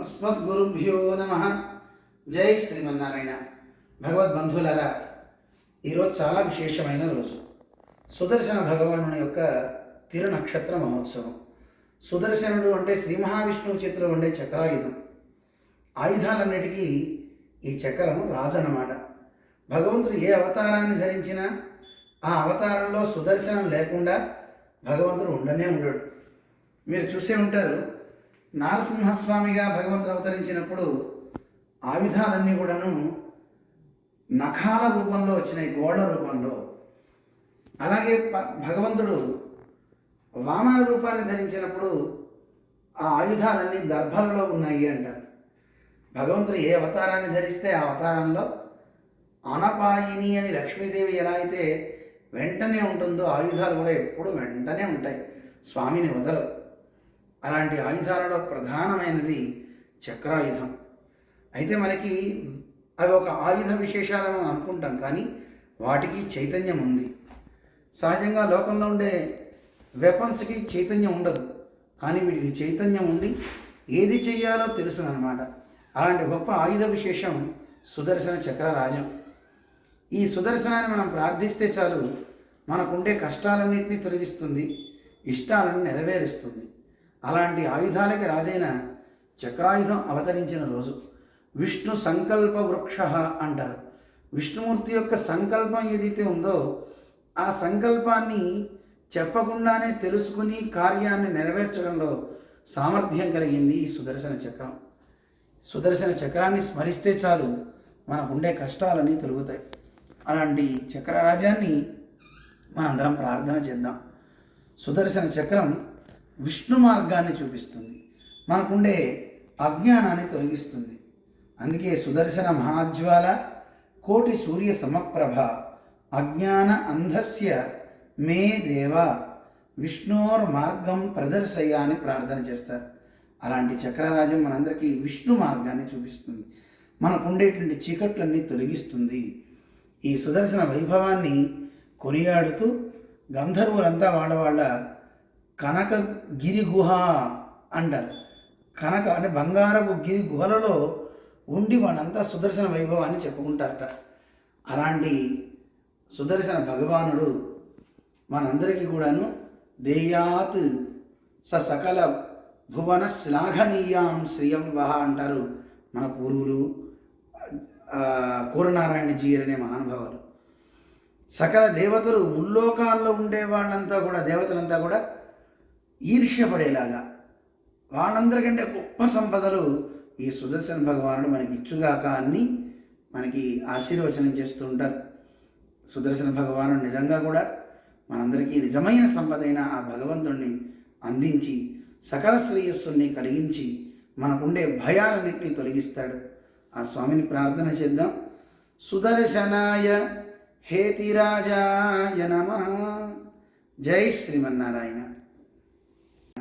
అస్మద్గురుభ్యో నమ జై శ్రీమన్నారాయణ భగవద్బంధులరా ఈరోజు చాలా విశేషమైన రోజు. సుదర్శన భగవానుని యొక్క తిరునక్షత్ర మహోత్సవం. సుదర్శనుడు అంటే శ్రీ మహావిష్ణువు చిత్రం ఉండే చక్రాయుధం. ఆయుధాలన్నిటికీ ఈ చక్రం రాజు అన్నమాట భగవంతుడు ఏ అవతారాన్ని ధరించినా ఆ అవతారంలో సుదర్శనం లేకుండా భగవంతుడు ఉండనే ఉండడు. మీరు చూసే ఉంటారు నారసింహస్వామిగా భగవంతుడు అవతరించినప్పుడు ఆయుధాలన్నీ కూడాను నఖాల రూపంలో వచ్చినాయి గోడ రూపంలో. అలాగే ప- భగవంతుడు వామన రూపాన్ని ధరించినప్పుడు ఆ ఆయుధాలన్నీ దర్భలలో ఉన్నాయి అంటారు భగవంతుడు ఏ అవతారాన్ని ధరిస్తే ఆ అవతారంలో అనపాయిని అని లక్ష్మీదేవి ఎలా అయితే వెంటనే ఉంటుందో ఆయుధాలు కూడా ఎప్పుడు వెంటనే ఉంటాయి. స్వామిని వదలవు. అలాంటి ఆయుధాలలో ప్రధానమైనది చక్రాయుధం. అయితే మనకి అవి ఒక ఆయుధ విశేషాలను మనం అనుకుంటాం కానీ వాటికి చైతన్యం ఉంది. సహజంగా లోకంలో ఉండే వెపన్స్కి చైతన్యం ఉండదు. కానీ వీటికి చైతన్యం ఉండి ఏది చెయ్యాలో తెలుసునమాట అలాంటి గొప్ప ఆయుధ విశేషం సుదర్శన చక్రరాజం. ఈ సుదర్శనాన్ని మనం ప్రార్థిస్తే చాలు మనకుండే కష్టాలన్నింటినీ తొలగిస్తుంది ఇష్టాలను నెరవేరుస్తుంది. అలాంటి ఆయుధాలకి రాజైన చక్రాయుధం అవతరించిన రోజు విష్ణు సంకల్ప వృక్ష అంటారు. విష్ణుమూర్తి యొక్క సంకల్పం ఏదైతే ఉందో ఆ సంకల్పాన్ని చెప్పకుండానే తెలుసుకుని కార్యాన్ని నెరవేర్చడంలో సామర్థ్యం కలిగింది ఈ సుదర్శన చక్రం. సుదర్శన చక్రాన్ని స్మరిస్తే చాలు మనకుండే కష్టాలన్నీ తొలుగుతాయి. అలాంటి చక్రరాజాన్ని మనందరం ప్రార్థన చేద్దాం. సుదర్శన చక్రం విష్ణు మార్గాన్ని చూపిస్తుంది. మనకుండే అజ్ఞానాన్ని తొలగిస్తుంది. అందుకే సుదర్శన మహాజ్వాల కోటి సూర్య సమప్రభ అజ్ఞాన అంధస్య మే దేవ విష్ణోర్ మార్గం ప్రదర్శయ అని ప్రార్థన చేస్తారు. అలాంటి చక్రరాజం మనందరికీ విష్ణు మార్గాన్ని చూపిస్తుంది. మనకు ఉండేటువంటి చీకట్లన్నీ తొలగిస్తుంది. ఈ సుదర్శన వైభవాన్ని కొనియాడుతూ గంధర్వులంతా వాళ్ళ వాళ్ళ కనక గిరి గుహ అంటారు. కనక అంటే బంగారపు గిరి గుహలలో ఉండి వాళ్ళంతా సుదర్శన వైభవాన్ని చెప్పుకుంటారట. అలాంటి సుదర్శన భగవానుడు మనందరికీ కూడాను దేయాత్ స సకల భువన శ్లాఘనీయాం శ్రియం వహ అంటారు మన పూర్వులు ఆ, కూరనారాయణజీ అనే మహానుభావులు. సకల దేవతలు ముల్లోకాల్లో ఉండే వాళ్ళంతా కూడా దేవతలంతా కూడా ఈర్ష్యపడేలాగా వాళ్ళందరికంటే గొప్ప సంపదలు ఈ సుదర్శన భగవానుడు మనకి ఇచ్చుగాక అని మనకి ఆశీర్వచనం చేస్తూ ఉంటారు. సుదర్శన భగవానుడు నిజంగా కూడా మనందరికీ నిజమైన సంపదైన ఆ భగవంతుణ్ణి అందించి సకల శ్రేయస్సుని కలిగించి మనకుండే భయాలన్నింటినీ తొలగిస్తాడు. ఆ స్వామిని ప్రార్థన చేద్దాం. సుదర్శనాయ హేతిరాజాయ నమ. జై శ్రీమన్నారాయణ.